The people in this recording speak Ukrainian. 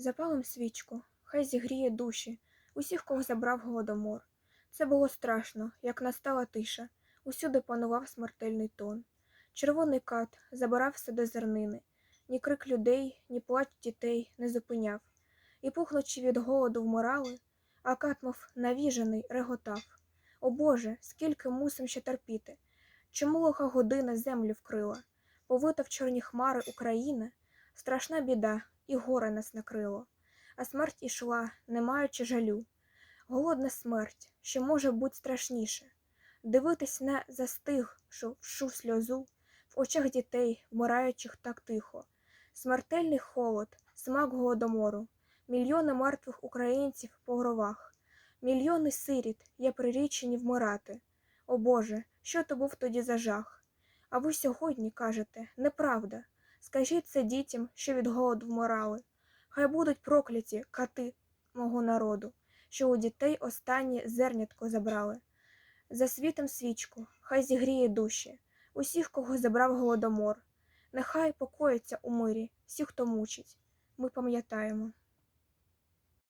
Запалим свічку, хай зігріє душі усіх, кого забрав голодомор. Це було страшно, як настала тиша, усюди панував смертельний тон. Червоний кат забирав все до зернини, ні крик людей, ні плач дітей не зупиняв. І пухнучи від голоду вмирали, а кат, мов навіжений, реготав. О Боже, скільки мусим ще терпіти? Чому лиха година землю вкрила? Повита в чорні хмари Україна, страшна біда, і горе нас накрило. А смерть ішла, не маючи жалю. Голодна смерть, що може бути страшніше. Дивитись на застигшу вшу сльозу в очах дітей, вмираючих так тихо. Смертельний холод, смак голодомору, мільйони мертвих українців по гровах, мільйони сиріт є прирічені вмирати. О Боже, що то був тоді за жах? А ви сьогодні кажете, неправда. Скажіть це дітям, що від голоду вмирали. Хай будуть прокляті кати мого народу, що у дітей останнє зернятко забрали. За світом свічку, хай зігріє душі, усіх, кого забрав голодомор. Нехай покоїться у мирі всі, хто мучить. Ми пам'ятаємо.